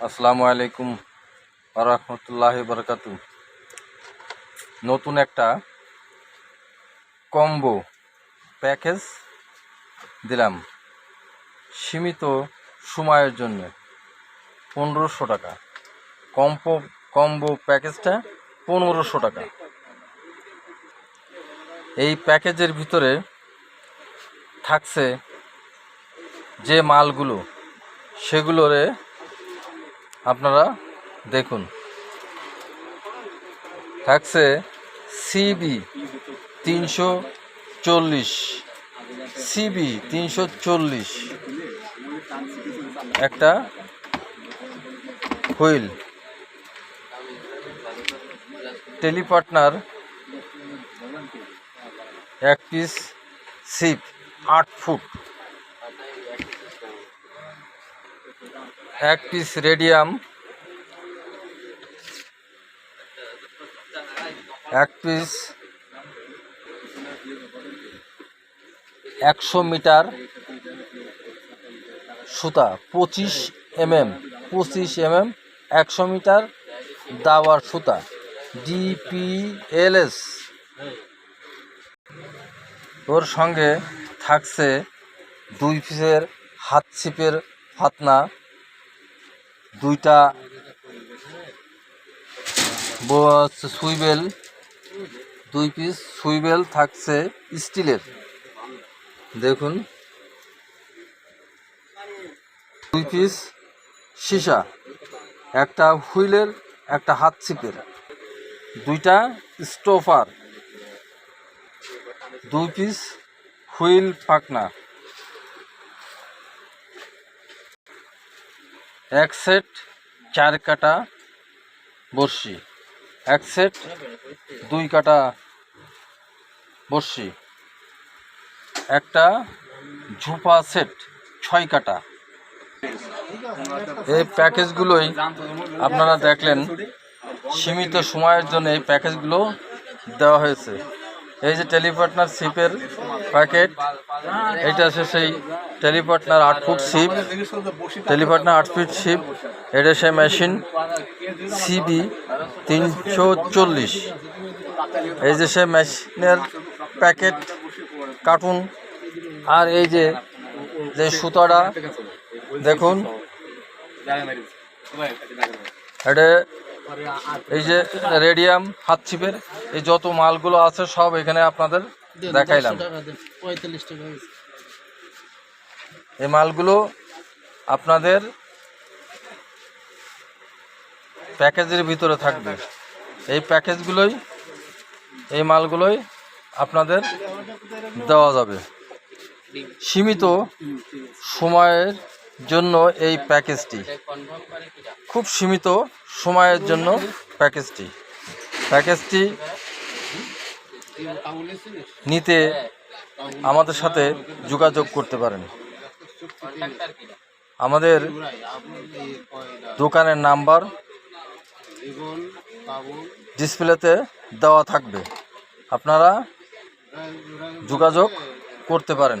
আসসালামু আলাইকুম রহমতুল্লাহ বরকাতু। নতুন একটা কম্বো প্যাকেজ দিলাম সীমিত সময়ের জন্য, পনেরোশো টাকা। কম্পো, কম্বো প্যাকেজটা পনেরোশো টাকা। এই প্যাকেজের ভিতরে থাকছে যে মালগুলো, সেগুলোরে আপনারা দেখুন। থাকছে সিবি তিনশো চল্লিশ। সিবি তিনশো চল্লিশ। একটা হুইল। টেলিপার্টনার এক পিস সিপ, আট ফুট। এক পিস রেডিয়াম এক পিস একশো মিটার সুতা, পঁচিশ এমএম পঁচিশ এমএম, একশো মিটার দাওয়ার সুতা, ডিপিএলএস। ওর সঙ্গে থাকছে দুই পিসের হাত ছিপের ফাতনা দুইটা সুইবেল, দুই পিস সুইবেল থাকছে স্টিলের। দেখুন। দুই পিস সীসা, একটা হুইলের, একটা হাত ছিপের। দুইটা স্টোফার। দুই পিস হুইল পাকনা এক সেট চার কাটা বড়শি, এক সেট দুই কাটা বড়শি, একটা ঝুপা সেট ছয় কাটা। এই প্যাকেজগুলোই আপনারা দেখলেন, সীমিত সময়ের জন্য এই প্যাকেজগুলো দেওয়া হয়েছে। এই যে টেলিপার্টনার শিপের প্যাকেট এটা হচ্ছে সেই টেলিপার্টনার আট ফুট শিপ, টেলিপার্টনার আট ফিট শিপ, এটা সেই মেশিন সিবি তিনশো চল্লিশ। এই যে সে মেশিনের প্যাকেট, কার্টুন, আর এই যে যে সুতাটা, দেখুন, এটা এই যে রেডিয়াম হাত ছিপের এই যত মালগুলো আছে সব এখানে আপনাদের দেখাইলাম। এই মালগুলো আপনাদের প্যাকেজের ভিতরে থাকবে। এই প্যাকেজগুলোই এই মালগুলোই আপনাদের দেওয়া যাবে। সীমিত সময়ের জন্য এই প্যাকেজটি। খুব সীমিত সময়ের জন্য প্যাকেজটি। প্যাকেজটি নিতে আমাদের সাথে যোগাযোগ করতে পারেন। আমাদের দোকানের নাম্বার ডিসপ্লেতে দেওয়া থাকবে। আপনারা যোগাযোগ করতে পারেন।